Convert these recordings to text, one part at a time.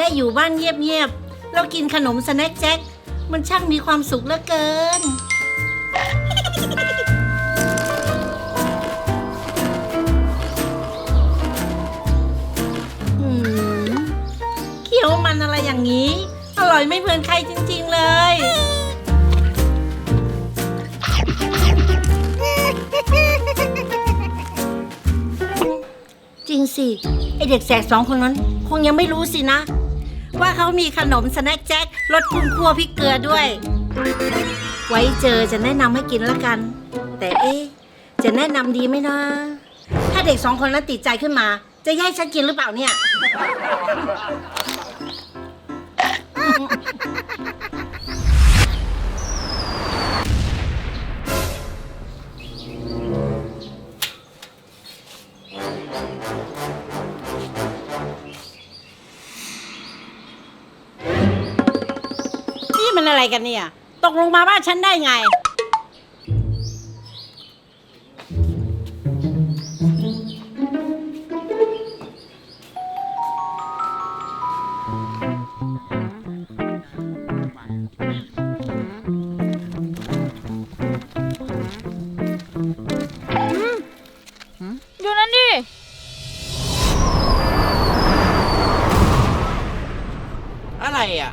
ได้อยู่บ้านเงียบๆแล้วกินขนมสแน็คแจ็คมันช่างมีความสุขเหลือเกิน อืมเคี้ยวมันอะไรอย่างนี้ อร่อยไม่เหมือนใครจริงๆเลย จริงสิ ไอเด็กแสกสองคนนั้น คงยังไม่รู้สินะ ว่าเขามีขนมสแน็คแจ็ครสคุ้มคั่วพริกเกลือด้วย ไว้เจอจะแนะนำให้กินละกัน แต่เอ๊ะจะแนะนำดีไหมนะ ถ้าเด็กสองคนนั้นติดใจขึ้นมา จะแย่งฉันกินหรือเปล่าเนี่ย อะไรกันเนี่ย ตกลงมาบ้านฉันได้ไง ดูนั่นดิ อะไรอะอะ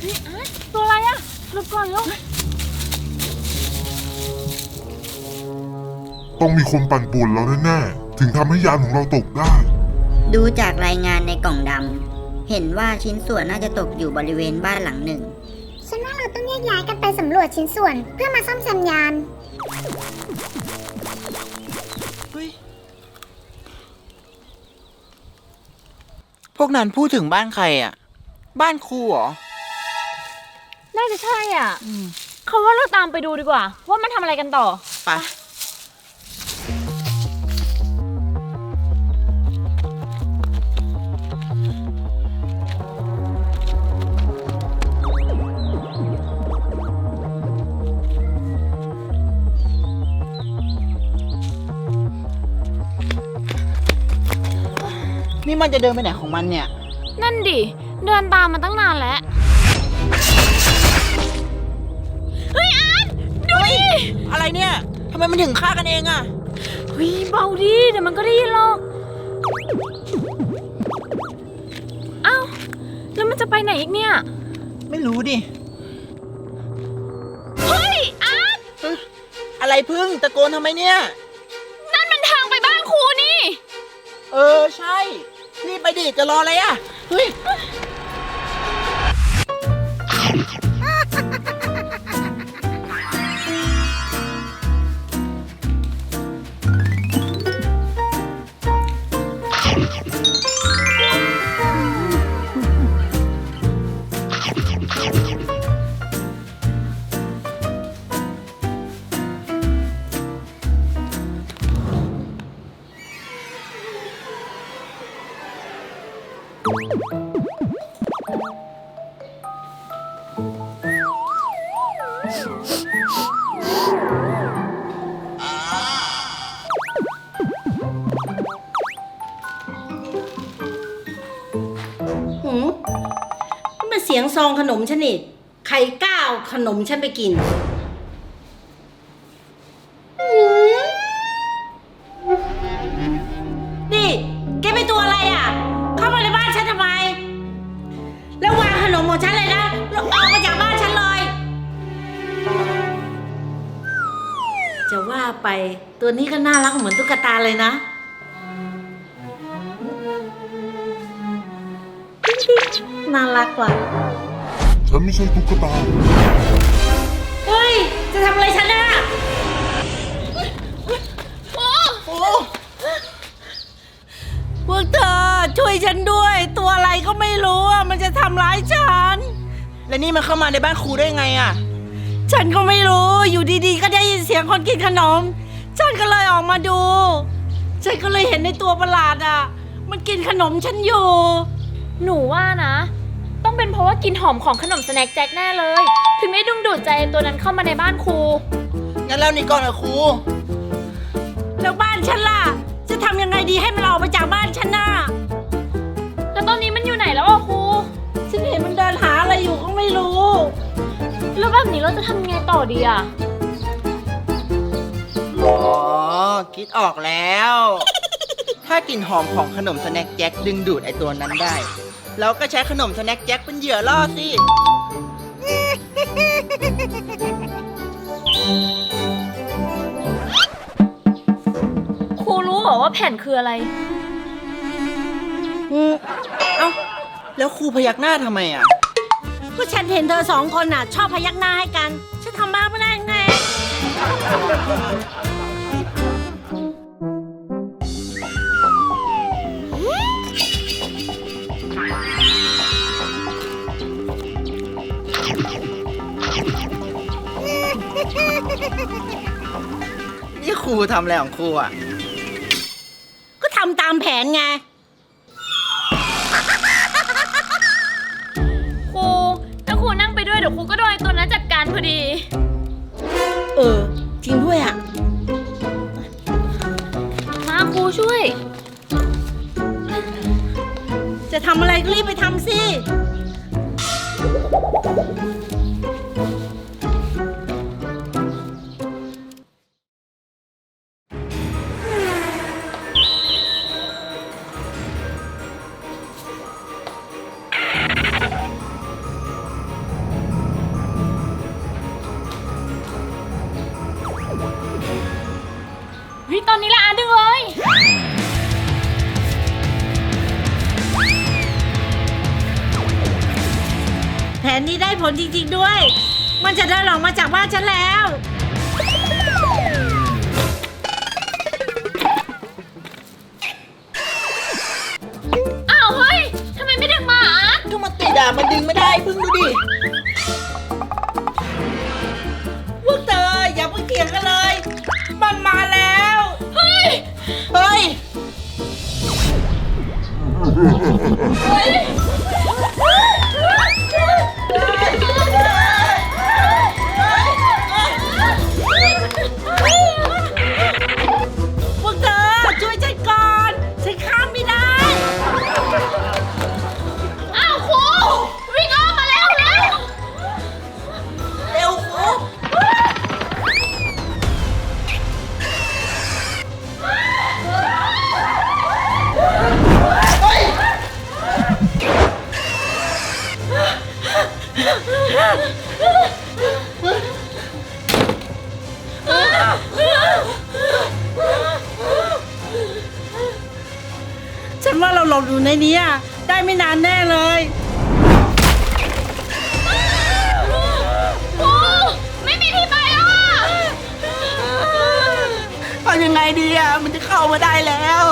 เฮ้ยอาร์ตตัวอะไรอะหลบก่อนเร็วต้องมีคนปั่นป่วนเราแน่ๆ ถึงทำให้ยานของเราตกได้ ดูจากรายงานในกล่องดำ เห็นว่าชิ้นส่วนน่าจะตกอยู่บริเวณบ้านหลังหนึ่ง ฉันว่าเราต้องแยกย้ายกันไปสำรวจชิ้นส่วนเพื่อมาซ่อมแซมยาน วกนั้นพูดถึงบ้านใครอะ บ้านครูเหรอ น่าจะใช่อะเขาว่าเราตามไปดูดีกว่า ว่ามันทำอะไรกันต่อ ไป นี่มันจะเดินไปไหนของมันเนี่ย นั่นดิ เดินตามมาตั้งนานแล้ว เฮ้ยอาร์ตดูดิอะไรเนี่ยทำไมมันถึงฆ่ากันเองอะเฮ้ยเบาดิเดี๋ยวมันก็ได้ยินหรอก เอ้า แล้วมันจะไปไหนอีกเนี่ย ไม่รู้ดิ เฮ้ยอาร์ตอะไรพึ่งตะโกนทำไมเนี่ย นั่นมันทางไปบ้านครูนี่ เออใช่ รีบไปดิจะรออะไรอะเฮ้ย หืมนี่มันเสียงซองขนมฉันนี่ ใครกล้าเอาขนมฉันไปกิน ว่าไป ตัวนี้ก็น่ารักเหมือนตุ๊กตาเลยนะน่ารักว่ะฉันไม่ใช่ตุ๊กตา เฮ้ย จะทำอะไรฉันน่ะโอ้พวกเธอช่วยฉันด้วย ตัวอะไรก็ไม่รู้อะมันจะทำร้ายฉัน แล้วนี่มันเข้ามาในบ้านครูได้ไงอะ ฉันก็ไม่รู้อยู่ดีๆ ก็ได้ยินเสียงคนกินขนม ฉันก็เลยออกมาดู ฉันก็เลยเห็นในตัวประหลาดอะ มันกินขนมฉันอยู่ หนูว่านะ ต้องเป็นเพราะว่ากลิ่นหอมของขนมสแน็คแจ็คแน่เลย ถึงได้ดึงดูดใจตัวนั้นเข้ามาในบ้านครู งั้นเล่านี่ก่อนนะครู แล้วบ้านฉันล่ะ จะทำยังไงดีให้มันออกไปจากบ้านฉันน่ะ แล้วตอนนี้มันอยู่ไหนแล้วอะครู ฉันเห็นมันเดินหาอะไรอยู่ก็ไม่รู้ แล้วแบบนี้เราจะทำยังไงต่อดีอะ อ๋อ คิดออกแล้ว ถ้ากลิ่นหอมของขนมสแน็คแจ็คดึงดูดไอตัวนั้นได้ เราก็ใช้ขนมสแน็คแจ็คเป็นเหยื่อล่อสิ ครูรู้เหรอว่าแผ่นคืออะไรอืมเอ้า แล้วครูพยักหน้าทำไมอะ ก็ฉันเห็นเธอสองคนน่ะ ชอบพยักหน้าให้กัน ฉันทำบ้าไม่ได้ไง นี่ครูทำอะไรของครูอะ ก็ทำตามแผนไง ดการพอดี เออ จริงด้วยอะ มาครูช่วย จะทำอะไรก็รีบไปทำสิ นนี้ได้ผลจริง ๆด้วย มันจะเดินออกมาจากบ้านฉันแล้ว อ้าวเฮ้ยทำไมไม่ดึงมาอาร์ตก็มาติดอะมันดึงไม่ได้เพิ่งดูดิพวกเธออย่าเพิ่งเถียงกันเลย มันมาแล้ว เฮ้ย เฮ้ย เฮ้ย ได้ไม่นานแน่เลยครูไม่มีที่ไปแล้วอะเอายังไงดีอะ มันจะเข้ามาได้แล้ว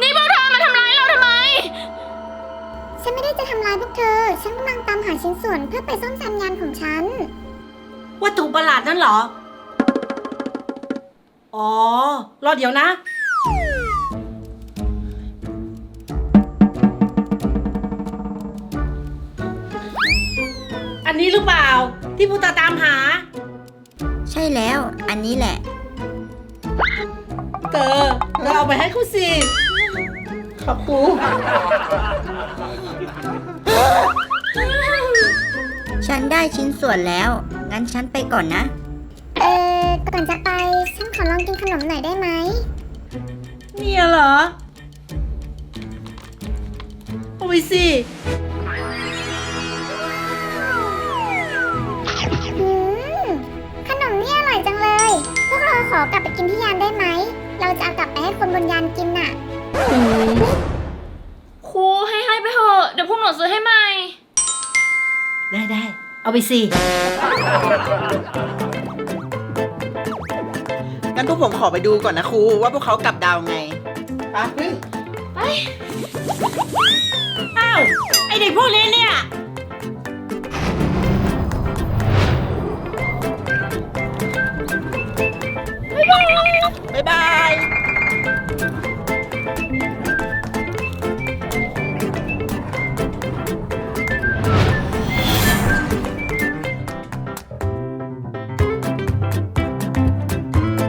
นี่พวกเธอมาทำร้ายเราทำไม ฉันไม่ได้จะทำร้ายพวกเธอ ฉันกำลังตามหาชิ้นส่วนเพื่อไปซ่อมแซมยานของฉัน วัตถุประหลาดนั่นเหรอ อ๋อ รอเดี๋ยวนะ อันนี้หรือเปล่า ที่ผู้ตาตามหา ใช่แล้ว อันนี้แหละเตอเราเอาไปให้เขาสิ ขอบครูฉันได้ชิ้นส่วนแล้ว งั้นฉันไปก่อนนะ เออก่อนจะไป ฉันขอลองกินขนมหน่อยได้ไหม เนี่ยเหรอ เอาไปสิ อืม ขนมนี่อร่อยจังเลย พวกเราขออกลับไปกินที่ยานได้ไหม เราจะเอากลับไปให้คนบนยานกินน่ะ ครูให้ให้ไปเถอะ เดี๋ยวพวกหนูซื้อให้ใหม่ ได้ได้ เอาไปสิ งั้นพวกผมขอไปดูก่อนนะครูว่าพวกเขากลับดาวไงไปพึ่งอ้าว ไอเด็กพวกนี้เนี่ยบ๊ายบาย